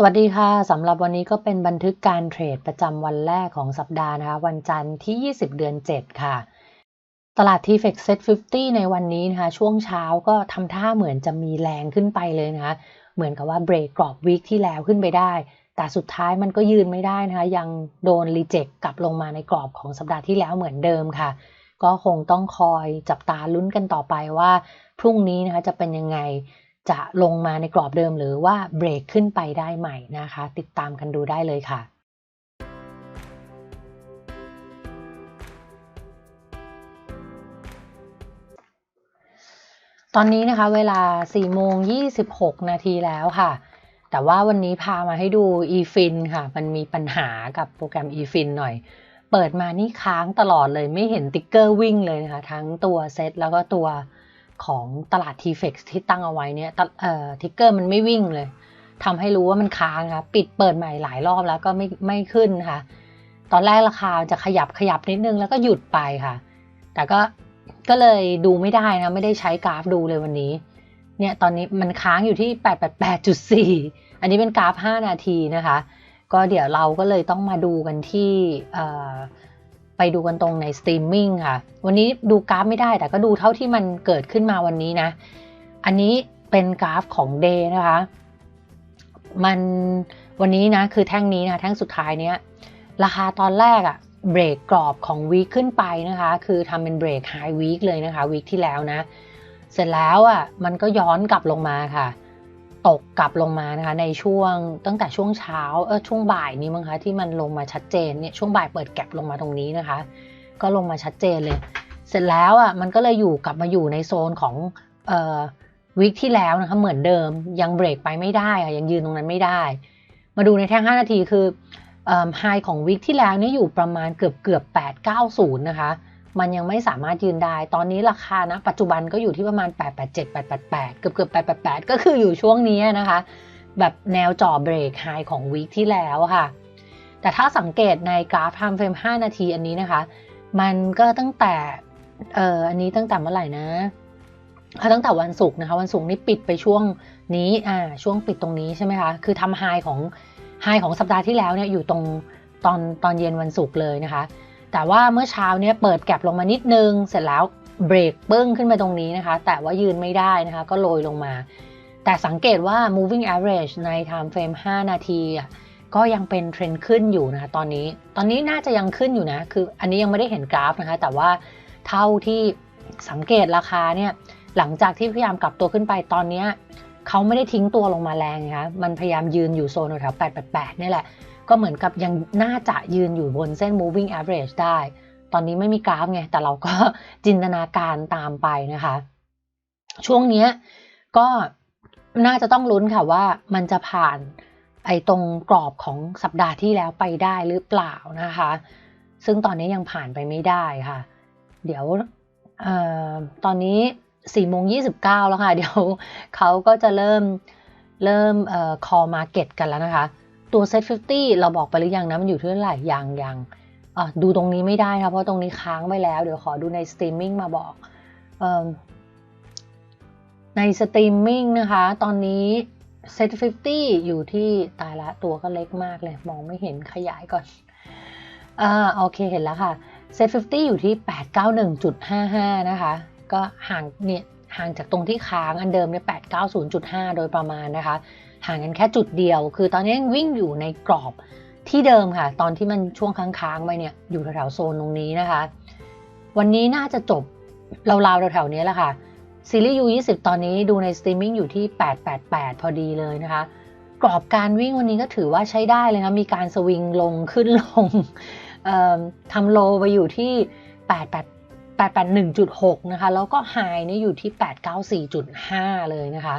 สวัสดีค่ะสำหรับวันนี้ก็เป็นบันทึกการเทรดประจำวันแรกของสัปดาห์นะคะ วันจันทร์ที่ 20 เดือน 7 ค่ะ ตลาด t f e x Set 50 ในวันนี้นะคะ ช่วงเช้าก็ทำท่าเหมือนจะมีแรงขึ้นไปเลยนะคะ เหมือนกับว่าเบรกกรอบวีคที่แล้วขึ้นไปได้ แต่สุดท้ายมันก็ยืนไม่ได้นะคะ ยังโดนรีเจ็คกลับลงมาในกรอบของสัปดาห์ที่แล้วเหมือนเดิมค่ะ ก็คงต้องคอยจับตาลุ้นกันต่อไปว่า พรุ่งนี้นะคะจะเป็นยังไง จะลงมาในกรอบเดิมหรือว่าเบรกขึ้นไปได้ใหม่นะคะ ติดตามกันดูได้เลยค่ะตอนนี้นะคะเวลา 4 โมง 26 นาทีแล้วค่ะ แต่ว่าวันนี้พามาให้ดู eFin ค่ะ มันมีปัญหากับโปรแกรม eFin หน่อย เปิดมานี่ค้างตลอดเลยไม่เห็นติ๊กเกอร์วิ่งเลยนะคะ ทั้งตัวเซตแล้วก็ตัว ของตลาด t f e x ที่ตั้งเอาไว้เนี่ยทิกเกอร์มันไม่วิ่งเลยทำให้รู้ว่ามันค้างค่ะปิดเปิดใหม่หลายรอบแล้วก็ไม่ไม่ขึ้นค่ะ ตอนแรกราคาจะขยับขยับนิดนึงแล้วก็หยุดไปค่ะ แต่ก็ก็เลยดูไม่ได้นะ ไม่ได้ใช้กราฟดูเลยวันนี้ เนี่ยตอนนี้มันค้างอยู่ที่ 888.4 อันนี้เป็นกราฟ 5 นาทีนะคะ ก็เดี๋ยวเราก็เลยต้องมาดูกันที่ ไปดูกันตรงในสตรีมมิ่งค่ะ วันนี้ดูกราฟไม่ได้แต่ก็ดูเท่าที่มันเกิดขึ้นมาวันนี้นะ อันนี้เป็นกราฟของเดย์นะคะ มันวันนี้นะคือแท่งนี้นะแท่งสุดท้ายเนี้ยราคาตอนแรกอะเบรกกรอบของวีคขึ้นไปนะคะ คือทำเป็นเบรกไฮวีคเลยนะคะวีคที่แล้วนะ เสร็จแล้วอะมันก็ย้อนกลับลงมาค่ะ ตกกลับลงมานะคะในช่วงตั้งแต่ช่วงเช้าเออช่วงบ่ายนี้มั้งคะที่มันลงมาชัดเจนเนี่ยช่วงบ่ายเปิดแก็บลงมาตรงนี้นะคะ ก็ลงมาชัดเจนเลย เสร็จแล้วอะมันก็เลยอยู่กลับมาอยู่ในโซนของเอ่อวิกที่แล้วนะคะเหมือนเดิมยังเบรกไปไม่ได้อะยังยืนตรงนั้นไม่ได้ มาดูในแท่ง 5 นาทีคือไฮของวิกที่แล้วนี่อยู่ประมาณเกือบเกือบ890 นะคะ มันยังไม่สามารถยืนได้ ตอนนี้ราคานะปัจจุบันก็อยู่ที่ประมาณ 887 888 เกือบเกือบ888 ก็คืออยู่ช่วงนี้นะคะ แบบแนวจ่อเบรกไฮของวีคที่แล้วค่ะ แต่ถ้าสังเกตในกราฟ time frame 5นาทีอันนี้นะคะ มันก็ตั้งแต่ เอ่อ อันนี้ตั้งแต่เมื่อไหร่นะตั้งแต่วันศุกร์นะคะ วันศุกร์นี้ปิดไปช่วงนี้อ่าช่วงปิดตรงนี้ใช่ไหมคะ คือทำไฮของไฮของสัปดาห์ที่แล้วเนี่ยอยู่ตรงตอนตอนเย็นวันศุกร์เลยนะคะ แต่ว่าเมื่อเช้าเนี่ยเปิดแก็บลงมานิดนึง เสร็จแล้วเบรกปึ้งขึ้นมาตรงนี้นะคะ แต่ว่ายืนไม่ได้นะคะ ก็โรยลงมา แต่สังเกตว่า moving average ใน time frame 5 นาทีอะก็ยังเป็นเทรนด์ขึ้นอยู่นะคะตอนนี้ ตอนนี้น่าจะยังขึ้นอยู่นะ คืออันนี้ยังไม่ได้เห็นกราฟนะคะ แต่ว่าเท่าที่สังเกตราคาเนี่ย หลังจากที่พยายามกลับตัวขึ้นไปตอนนี้เขาไม่ได้ทิ้งตัวลงมาแรงนะคะ มันพยายามยืนอยู่โซนแถว888นี่แหละ ก็เหมือนกับยังน่าจะยืนอยู่บนเส้น moving average ได้ ตอนนี้ไม่มีกราฟไง แต่เราก็จินตนาการตามไปนะคะ ช่วงนี้ก็น่าจะต้องลุ้นค่ะว่ามันจะผ่านไอ้ตรงกรอบของสัปดาห์ที่แล้วไปได้หรือเปล่านะคะ ซึ่งตอนนี้ยังผ่านไปไม่ได้ค่ะ เดี๋ยวออตอนนี้4โมง29แล้วค่ะ เดี๋ยวเขาก็จะเริ่มเริ่มออ call market กันแล้วนะคะ ตัว set 50เราบอกไปหรือยังนะมันอยู่ที่เท่าไหร่ยังยังดูตรงนี้ไม่ได้ค่ะเพราะตรงนี้ค้างไว้แล้ว เดี๋ยวขอดูในสตรีมมิ่งมาบอกอในสตรีมมิ่งนะคะ ตอนนี้ set 50อยู่ที่ตายละตัวก็เล็กมากเลย มองไม่เห็นขยายก่อนอ่าโอเคเห็นแล้วค่ะ set 50อยู่ที่ 891.55 นะคะ ก็ห่างเนี่ยห่างจากตรงที่ค้างอันเดิมเนี่ย890.5 โดยประมาณนะคะ ห่างกันแค่จุดเดียว คือตอนนี้ยังวิ่งอยู่ในกรอบที่เดิมค่ะ ตอนที่มันช่วงค้างๆไปเนี่ยอยู่แถวๆโซนตรงนี้นะคะ วันนี้น่าจะจบราวๆแถวๆนี้แหละค่ะซีรีส์ U20 ตอนนี้ดูในสตรีมมิ่งอยู่ที่ 888 พอดีเลยนะคะ กรอบการวิ่งวันนี้ก็ถือว่าใช้ได้เลยนะ มีการสวิงลงขึ้นลงทำโลไปอยู่ที่ 88 881.6 นะคะ แล้วก็ไฮนี่อยู่ที่ 894.5 เลยนะคะ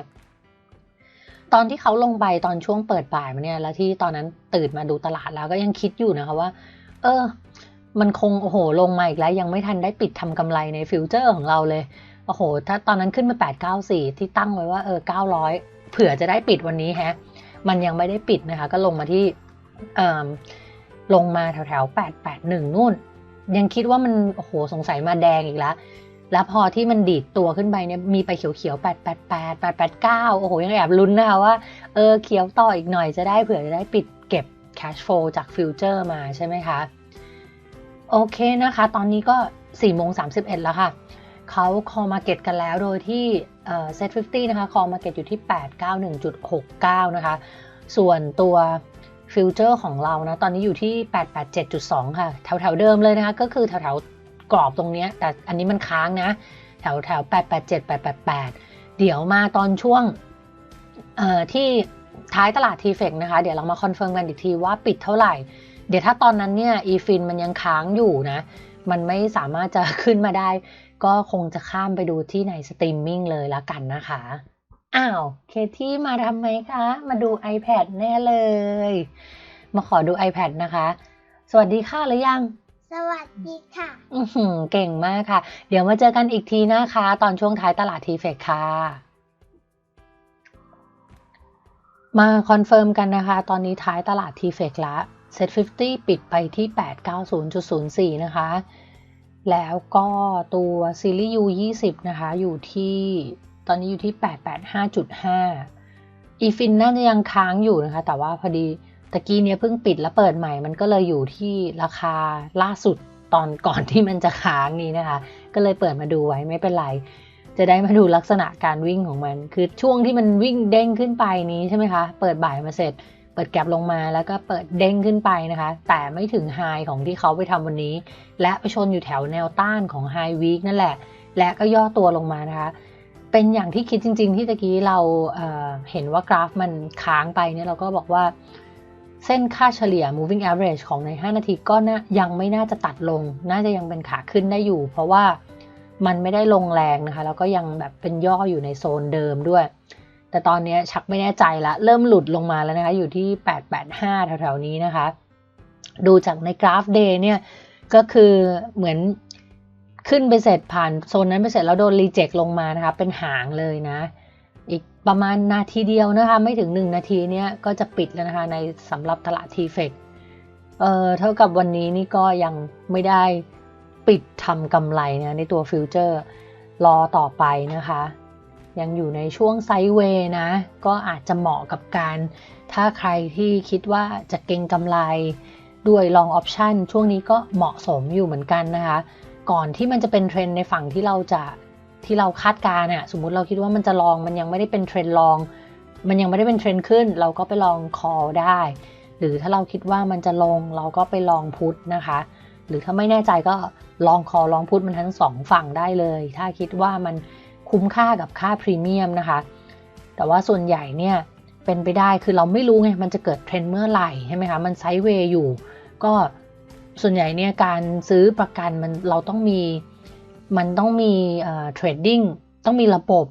ตอนที่เขาลงไปตอนช่วงเปิดบ่ายมาเนี่ย แล้วที่ตอนนั้นตื่นมาดูตลาดแล้วก็ยังคิดอยู่นะคะว่า เออ มันคงโอ้โหลงมาอีกแล้วยังไม่ทันได้ปิดทำกำไรในฟิวเจอร์ของเราเลยโอ้โห ถ้าตอนนั้นขึ้นมา 894 ที่ตั้งไว้ว่าเออ 900 เผื่อจะได้ปิดวันนี้ฮะ มันยังไม่ได้ปิดนะคะ ก็ลงมาที่เอ่อลงมาแถวแถว881 นู่น ยังคิดว่ามัน โอ้โห สงสัยมาแดงอีกแล้ว แล้วพอที่มันดีดตัวขึ้นไปเนี่ยมีไปเขียวๆ888 889โอ้โห ยังแอบลุ้นนะคะว่าเออเขียวต่ออีกหน่อยจะได้เผื่อจะได้ปิดเก็บ cash flow จากฟิวเจอร์มาใช่ไหมคะ โอเคนะคะ ตอนนี้ก็4โมง31 แล้วค่ะเขา call market กันแล้วโดยที่เอ่อ set 50นะคะ call market อยู่ที่ 891.69 นะคะ ส่วนตัวฟิวเจอร์ของเรานะ ตอนนี้อยู่ที่ 887.2 ค่ะ แถวแถวๆเดิมเลยนะคะ ก็คือแถวแถวๆ กรอบตรงเนี้ย แต่อันนี้มันค้างนะ แถวแถว887 888เดี๋ยวมาตอนช่วงเอ่อที่ท้ายตลาดทีเฟกนะคะ เดี๋ยวเรามาคอนเฟิร์มกันอีกทีว่าปิดเท่าไหร่ เดี๋ยวถ้าตอนนั้นเนี่ยอีฟินมันยังค้างอยู่นะ มันไม่สามารถจะขึ้นมาได้ ก็คงจะข้ามไปดูที่ในสตรีมมิ่งเลยละกันนะคะ อ้าว เคที่มาทำไมคะ มาดู iPad แน่เลย มาขอดู iPad นะคะ สวัสดีค่ะหรือยัง สวัสดีค่ะอือหเก่งมากค่ะ เดี๋ยวมาเจอกันอีกทีนะคะ ตอนช่วงท้ายตลาดทีเฟกค่ะ มาคอนเฟิร์มกันนะคะ ตอนนี้ท้ายตลาดทีเฟกละเซ็ต50 ปิดไปที่ 890.04 นะคะ แล้วก็ตัวซีรีส์ U20 นะคะ อยู่ที่ตอนนี้อยู่ที่ 885.5 อีฟินน่าจะยังค้างอยู่นะคะ แต่ว่าพอดี ตะกี้เนี้ยเพิ่งปิดแล้วเปิดใหม่ มันก็เลยอยู่ที่ราคาล่าสุดตอนก่อนที่มันจะค้างนี้นะคะ ก็เลยเปิดมาดูไว้ไม่เป็นไร จะได้มาดูลักษณะการวิ่งของมัน คือช่วงที่มันวิ่งเด้งขึ้นไปนี้ใช่ไหมคะ เปิดบ่ายมาเสร็จ เปิดแก็บลงมาแล้วก็เปิดเด้งขึ้นไปนะคะ แต่ไม่ถึงไฮของที่เขาไปทำวันนี้ และไปชนอยู่แถวแนวต้านของไฮวีคนั่นแหละ และก็ย่อตัวลงมานะคะ เป็นอย่างที่คิดจริง ๆ ที่ตะกี้เราเเห็นว่ากราฟมันค้างไปเนี่ยเราก็บอกว่า เส้นค่าเฉลี่ย moving average ของใน 5 นาทีก็นะยังไม่น่าจะตัดลง น่าจะยังเป็นขาขึ้นได้อยู่ เพราะว่ามันไม่ได้ลงแรงนะคะ แล้วก็ยังแบบเป็นย่ออยู่ในโซนเดิมด้วย แต่ตอนนี้ชักไม่แน่ใจละ เริ่มหลุดลงมาแล้วนะคะ อยู่ที่ 885 แถวๆนี้นะคะ ดูจากในกราฟ day เนี่ย ก็คือเหมือนขึ้นไปเสร็จผ่านโซนนั้นไปเสร็จแล้วโดนรีเจ็คลงมานะคะ เป็นหางเลยนะ อีกประมาณนาทีเดียวนะคะ ไม่ถึง 1 นาทีเนี้ยก็จะปิดแล้วนะคะในสำหรับตลาดทีเฟกเอ่อเท่ากับวันนี้นี่ก็ยังไม่ได้ปิดทำกำไรนะในตัวฟิวเจอร์รอต่อไปนะคะ ยังอยู่ในช่วงไซด์เวย์นะ ก็อาจจะเหมาะกับการ ถ้าใครที่คิดว่าจะเก็งกำไรด้วยลองออปชันช่วงนี้ก็เหมาะสมอยู่เหมือนกันนะคะ ก่อนที่มันจะเป็นเทรนด์ในฝั่งที่เราจะ ที่เราคาดการณ์อะสมมุติเราคิดว่ามันจะลองมันยังไม่ได้เป็นเทรนด์ลอง มันยังไม่ได้เป็นเทรนด์ขึ้น เราก็ไปลอง call ได้ หรือถ้าเราคิดว่ามันจะลงเราก็ไปลองพุทนะคะ หรือถ้าไม่แน่ใจก็ลอง call ลองพุทมันทั้งสองฝั่งได้เลย ถ้าคิดว่ามันคุ้มค่ากับค่าพรีเมียมนะคะ แต่ว่าส่วนใหญ่เนี่ยเป็นไปได้คือเราไม่รู้ไงมันจะเกิดเทรนด์เมื่อไหร่ใช่ไหมคะมันไซด์เวย์อยู่ ก็ส่วนใหญ่เนี่ยการซื้อประกันมันเราต้องมี มันต้องมีเทรดดิ้งต้องมีระบบ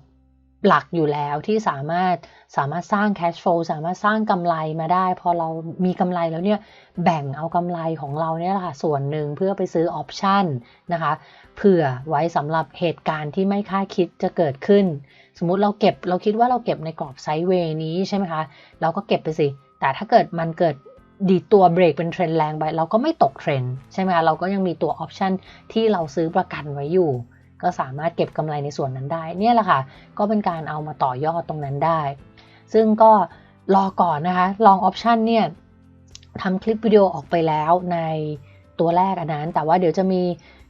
หลักอยู่แล้วที่สามารถสามารถสร้าง cash flow สามารถสร้างกำไรมาได้ พอเรามีกำไรแล้วเนี่ยแบ่งเอากำไรของเราเนี่ยแหละค่ะส่วนหนึ่งเพื่อไปซื้อออปชันนะคะเผื่อไว้สำหรับเหตุการณ์ที่ไม่คาดคิดจะเกิดขึ้น สมมุติเราเก็บเราคิดว่าเราเก็บในกรอบไซด์เวย์นี้ใช่ไหมคะ เราก็เก็บไปสิ แต่ถ้าเกิดมันเกิด ดีตัวเบรกเป็นเทรนแรงไปเราก็ไม่ตกเทรนใช่ไหมคะเราก็ยังมีตัวออปชันที่เราซื้อประกันไว้อยู่ ก็สามารถเก็บกำไรในส่วนนั้นได้ เนี่ยแหละค่ะ ก็เป็นการเอามาต่อยอดตรงนั้นได้ ซึ่งก็รอก่อนนะคะ ลองออปชันเนี่ยทำคลิปวิดีโอออกไปแล้วในตัวแรกอันนั้น แต่ว่าเดี๋ยวจะมี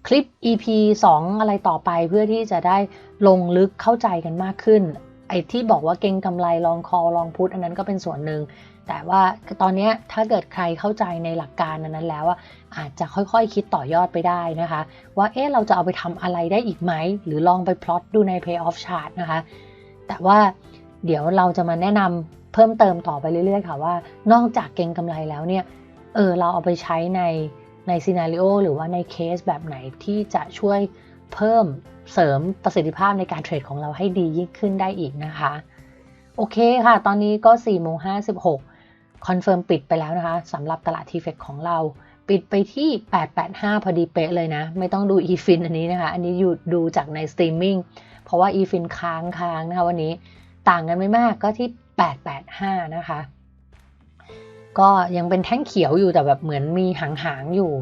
คลิป EP 2 อะไรต่อไปเพื่อที่จะได้ลงลึกเข้าใจกันมากขึ้น ไอ้ที่บอกว่าเก่งกำไรลองคอลองพุทอันนั้นก็เป็นส่วนหนึ่ง แต่ว่าตอนนี้ถ้าเกิดใครเข้าใจในหลักการนั้นแล้วอะอาจจะค่อยๆคคิดต่อยอดไปได้นะคะ ว่าเอ๊ะเราจะเอาไปทำอะไรได้อีกไหม หรือลองไปพลอตดูใน payoff chart นะคะ แต่ว่าเดี๋ยวเราจะมาแนะนำเพิ่มเติมต่อไปเรื่อยๆค่ะว่า นอกจากเก็งกำไรแล้วเนี่ยเออเราเอาไปใช้ในในซีนารีโอหรือว่าในเคสแบบไหนที่จะช่วยเพิ่มเสริมประสิทธิภาพในการเทรดของเราให้ดียิ่งขึ้นได้อีกนะคะ โอเคค่ะ ตอนนี้ก็4โมง56 คอนเฟิร์มปิดไปแล้วนะคะสำหรับตลาดทีเฟกของเรา ปิดไปที่ 885 พอดีเป๊ะเลยนะ ไม่ต้องดู eFin อันนี้นะคะ อันนี้อยู่ดูจากในสตรีมมิ่งเพราะว่า eFin ค้างค้างนะคะวันนี้ต่างกันไม่มากก็ที่ 885 นะคะ ก็ยังเป็นแท่งเขียวอยู่แต่แบบเหมือนมีหางๆอยู่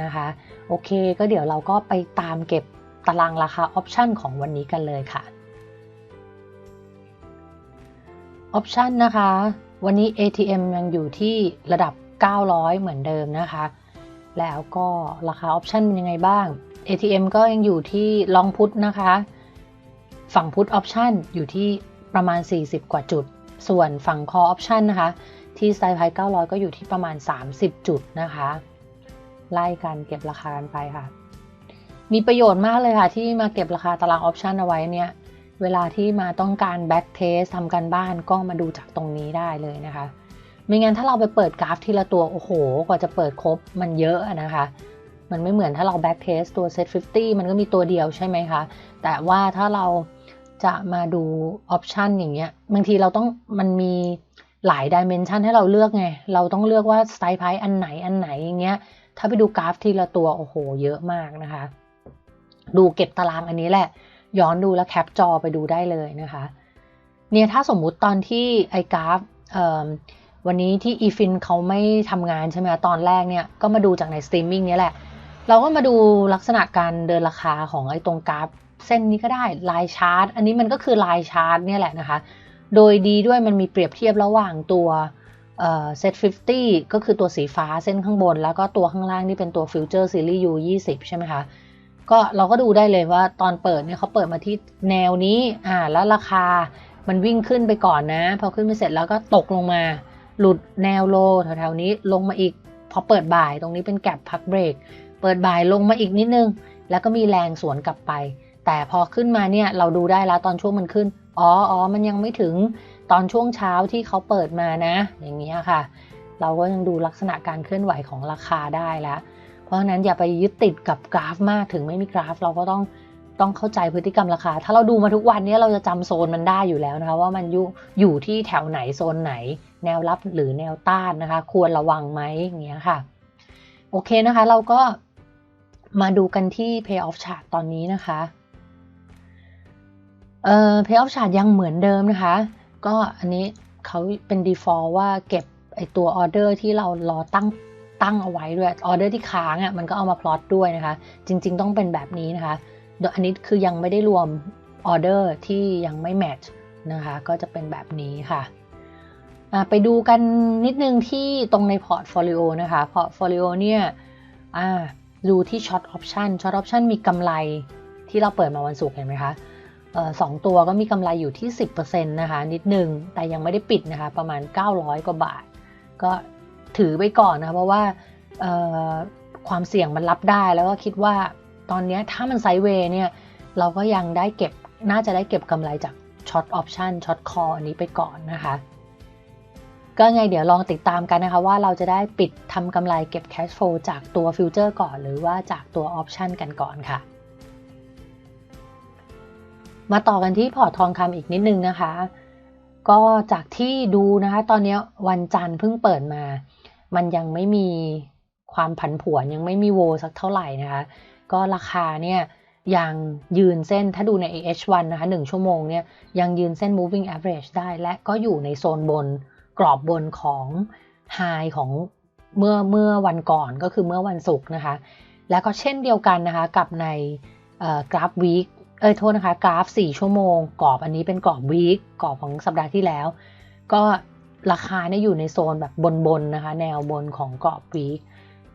นะคะ โอเคก็เดี๋ยวเราก็ไปตามเก็บตารางราคาออปชันของวันนี้กันเลยค่ะออปชันนะคะ วันนี้ ATM ยังอยู่ที่ระดับ 900 เหมือนเดิมนะคะ แล้วก็ราคาออปชันเป็นยังไงบ้าง ATM ก็ยังอยู่ที่ลองพุทนะคะ ฝั่งพุทออปชันอยู่ที่ประมาณ 40 กว่าจุด ส่วนฝั่งคอออปชันนะคะ ที่ไซไพ900 ก็อยู่ที่ประมาณ 30 จุดนะคะ ไล่กันเก็บราคากันไปค่ะ มีประโยชน์มากเลยค่ะ ที่มาเก็บราคาตารางออปชันเอาไว้เนี่ย เวลาที่มาต้องการแบ็กเทสทำกันบ้านก็มาดูจากตรงนี้ได้เลยนะคะ ไม่งั้นถ้าเราไปเปิดกราฟทีละตัว โอ้โห กว่าจะเปิดครบมันเยอะนะคะ มันไม่เหมือนถ้าเราแบ็กเทสตัว Set 50 มันก็มีตัวเดียวใช่ไหมคะ แต่ว่าถ้าเราจะมาดูออปชันอย่างเงี้ย บางทีเราต้องมันมีหลายดิเมนชันให้เราเลือกไง เราต้องเลือกว่าสไตล์ไพอันไหนอันไหนอย่างเงี้ย ถ้าไปดูกราฟทีละตัว โอ้โห เยอะมากนะคะ ดูเก็บตารางอันนี้แหละ ย้อนดูแล้วแคปจอไปดูได้เลยนะคะ เนี่ยถ้าสมมุติตอนที่ไอกราฟวันนี้ที่อีฟินเขาไม่ทำงานใช่ไหมตอนแรกเนี่ยก็มาดูจากในสตรีมมิ่งนี้แหละ เราก็มาดูลักษณะการเดินราคาของไอ้ตรงกราฟเส้นนี้ก็ได้ลายชาร์ตอันนี้มันก็คือลายชาร์ตเนี่ยแหละนะคะ โดยดีด้วยมันมีเปรียบเทียบระหว่างตัวเซต50ก็คือตัวสีฟ้าเส้นข้างบน แล้วก็ตัวข้างล่างนี่เป็นตัวฟิวเจอร์ซีรีส์ U 20ใช่ไหมคะ ก็เราก็ดูได้เลยว่าตอนเปิดเนี่ยเขาเปิดมาที่แนวนี้อ่าแล้วราคามันวิ่งขึ้นไปก่อนนะ พอขึ้นไปเสร็จแล้วก็ตกลงมา หลุดแนวโลแถวๆนี้ลงมาอีก พอเปิดบ่ายตรงนี้เป็นแก็บพักเบรก เปิดบ่ายลงมาอีกนิดนึง แล้วก็มีแรงสวนกลับไป แต่พอขึ้นมาเนี่ยเราดูได้แล้วตอนช่วงมันขึ้น อ๋ออ๋อมันยังไม่ถึงตอนช่วงเช้าที่เขาเปิดมานะ อย่างเงี้ยค่ะ เราก็ยังดูลักษณะการเคลื่อนไหวของราคาได้แล้ว เพราะฉะนั้นอย่าไปยึดติดกับกราฟมากถึงไม่มีกราฟ เราก็ต้องต้องเข้าใจพฤติกรรมราคา ถ้าเราดูมาทุกวันนี้เราจะจำโซนมันได้อยู่แล้วนะคะ ว่ามันอยู่อยู่ที่แถวไหนโซนไหน แนวรับหรือแนวต้านนะคะ ควรระวังไหมอย่างเงี้ยค่ะ โอเคนะคะ เราก็มาดูกันที่ payoff chart ตอนนี้นะคะเอ่อ payoff chart ยังเหมือนเดิมนะคะ ก็อันนี้เขาเป็น default ว่าเก็บไอตัวออเดอร์ที่เรารอตั้ง ตั้งเอาไว้ด้วยออเดอร์ที่ค้างอะมันก็เอามาพลอตด้วยนะคะ จริง ๆ ต้องเป็นแบบนี้นะคะดยอันนี้คือยังไม่ได้รวมออเดอร์ที่ยังไม่แมทช์นะคะก็จะเป็นแบบนี้ค่ะไปดูกันนิดนึงที่ตรงในพอร์ตโฟลิโอนะคะพอร์ตโฟลิโอเนี่ยดูที่ช็อตออปชันช็อตออปชันมีกำไรที่เราเปิดมาวันศุกร์เห็นไหมคะสองตัวก็มีกำไรอยู่ที่ 10%นะคะนิดนึงแต่ยังไม่ได้ปิดนะคะประมาณ 900 กว่าบาท ก็ ถือไปก่อนนะเพราะว่าความเสี่ยงมันรับได้แล้วก็คิดว่าตอนนี้ถ้ามันไซด์เวย์เนี่ยเราก็ยังได้เก็บน่าจะได้เก็บกำไรจากช็อตออปชันช็อตคออันนี้ไปก่อนนะคะ ก็ไงเดี๋ยวลองติดตามกันนะคะว่าเราจะได้ปิดทำกำไรเก็บแคชโฟลจากตัวฟิวเจอร์ก่อน หรือว่าจากตัวออปชันกันก่อนค่ะ มาต่อกันที่พอร์ตทองคำอีกนิดนึงนะคะ ก็จากที่ดูนะคะ ตอนนี้วันจันทร์เพิ่งเปิดมา มันยังไม่มีความผันผวนยังไม่มีโวสักเท่าไหร่นะคะ ก็ราคาเนี่ยยังยืนเส้นถ้าดูใน AH1 นะคะ 1 ชั่วโมงเนี่ยยังยืนเส้น moving average ได้ และก็อยู่ในโซนบนกรอบบนของ high ของเมื่อเมื่อวันก่อนก็คือเมื่อวันศุกร์นะคะ แล้วก็เช่นเดียวกันนะคะกับในกราฟวีคเอ้ยโทษนะคะ กราฟ 4 ชั่วโมง กรอบอันนี้เป็นกรอบวีคกรอบของสัปดาห์ที่แล้ว ก็ ราคาเนี่ยอยู่ในโซนแบบบนๆนะคะ แนวบนของกรอบวีค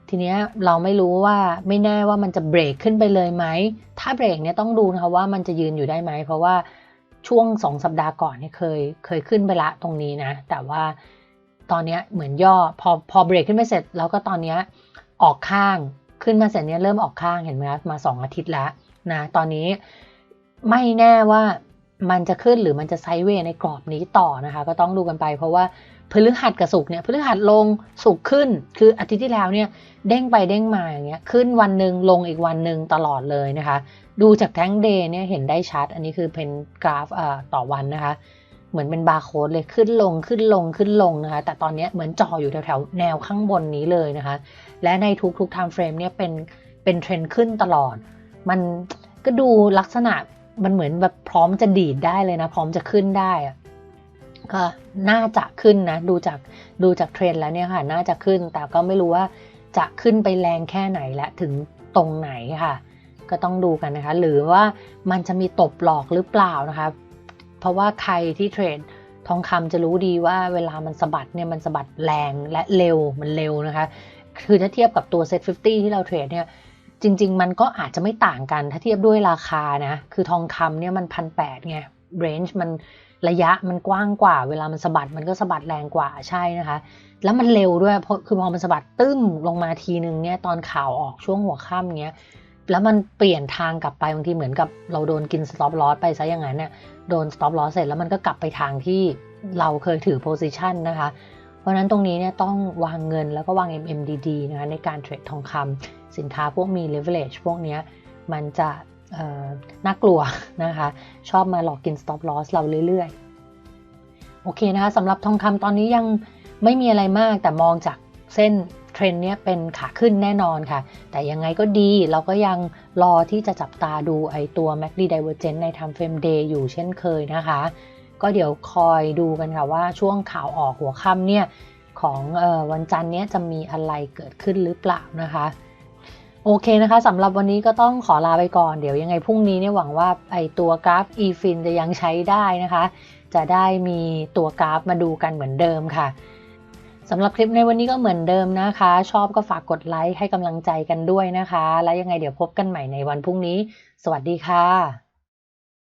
ทีนี้เราไม่รู้ว่าไม่แน่ว่ามันจะเบรกขึ้นไปเลยไหม ถ้าเบรกเนี่ยต้องดูนะคะว่ามันจะยืนอยู่ได้ไหม เพราะว่าช่วงสองสัปดาห์ก่อนเนี่ยเคยเคยขึ้นไปละตรงนี้นะ แต่ว่าตอนนี้เหมือนย่อพอพอเบรกขึ้นไปเสร็จ แล้วก็ตอนนี้ออกข้างขึ้นมาเสร็จเนี่ยเริ่มออกข้างเห็นไหมคะมาสองอาทิตย์แล้วนะตอนนี้ไม่แน่ว่า มันจะขึ้นหรือมันจะไซด์เวย์ในกรอบนี้ต่อนะคะ ก็ต้องดูกันไปเพราะว่าพฤหัสกับศุกร์เนี่ยพฤหัสลงศุกร์ขึ้น คืออาทิตย์ที่แล้วเนี่ยเด้งไปเด้งมาอย่างเงี้ยขึ้นวันหนึ่งลงอีกวันหนึ่งตลอดเลยนะคะ ดูจากแท่งเดย์เนี่ยเห็นได้ชัด อันนี้คือเป็นกราฟต่อวันนะคะ เหมือนเป็นบาร์โค้ดเลยขึ้นลงขึ้นลงขึ้นลงนะคะ แต่ตอนนี้เหมือนจ่ออยู่แถวๆแนวข้างบนนี้เลยนะคะ และในทุกๆ time frame เนี่ยเป็นเป็นเทรนด์ขึ้นตลอด มันก็ดูลักษณะ มันเหมือนแบบพร้อมจะดีดได้เลยนะ พร้อมจะขึ้นได้ก็น่าจะขึ้นนะ ดูจากดูจากเทรนแล้วเนี่ยค่ะ น่าจะขึ้น แต่ก็ไม่รู้ว่าจะขึ้นไปแรงแค่ไหนและถึงตรงไหนค่ะ ก็ต้องดูกันนะคะ หรือว่ามันจะมีตบหลอกหรือเปล่านะคะ เพราะว่าใครที่เทรดทองคำจะรู้ดีว่าเวลามันสะบัดเนี่ยมันสะบัดแรงและเร็วมันเร็วนะคะ คือถ้าเทียบกับตัว Set 50ที่เราเทรดเนี่ย จริง ๆ มันก็อาจจะไม่ต่างกันถ้าเทียบด้วยราคานะ คือทองคำเนี่ยมันพันแปดไง range มันระยะมันกว้างกว่า เวลามันสะบัดมันก็สะบัดแรงกว่าใช่นะคะ แล้วมันเร็วด้วยเพราะคือพอมันสะบัดตึ้มลงมาทีนึงเนี่ยตอนข่าวออกช่วงหัวค่ำเนี้ยแล้วมันเปลี่ยนทางกลับไปบางทีเหมือนกับเราโดนกิน stop loss ไปซะอย่างนั้นเนี่ยโดน stop loss เสร็จแล้วมันก็กลับไปทางที่เราเคยถือ position นะคะ ราะนั้นตรงนี้เนี่ยต้องวางเงินแล้วก็วาง MMDD นะคะในการเทรดทองคำสินค้าพวกมี leverage พวกนี้มันจะน่ากลัวนะคะ ชอบมาหลอกกิน stop loss เราเรื่อยๆ โอเคนะคะสำหรับทองคำตอนนี้ยังไม่มีอะไรมากแต่มองจากเส้นเทรนเนี้ยเป็นขาขึ้นแน่นอนค่ะ แต่ยังไงก็ดีเราก็ยังรอที่จะจับตาดูไอตัว MACD Divergence ใน Time Frame Day อยู่เช่นเคยนะคะ ก็เดี๋ยวคอยดูกันค่ะว่าช่วงข่าวออกหัวค่ำเนี่ยของออวันจันทร์เนี้ยจะมีอะไรเกิดขึ้นหรือเปล่านะคะ โอเคนะคะสำหรับวันนี้ก็ต้องขอลาไปก่อน เดี๋ยวยังไงพรุ่งนี้เนี่ยหวังว่าไอตัวกราฟ eFin จะยังใช้ได้นะคะ จะได้มีตัวกราฟมาดูกันเหมือนเดิมค่ะสำหรับคลิปในวันนี้ก็เหมือนเดิมนะคะ ชอบก็ฝากกดไลค์ให้กำลังใจกันด้วยนะคะ แล้วยังไงเดี๋ยวพบกันใหม่ในวันพรุ่งนี้ สวัสดีค่ะ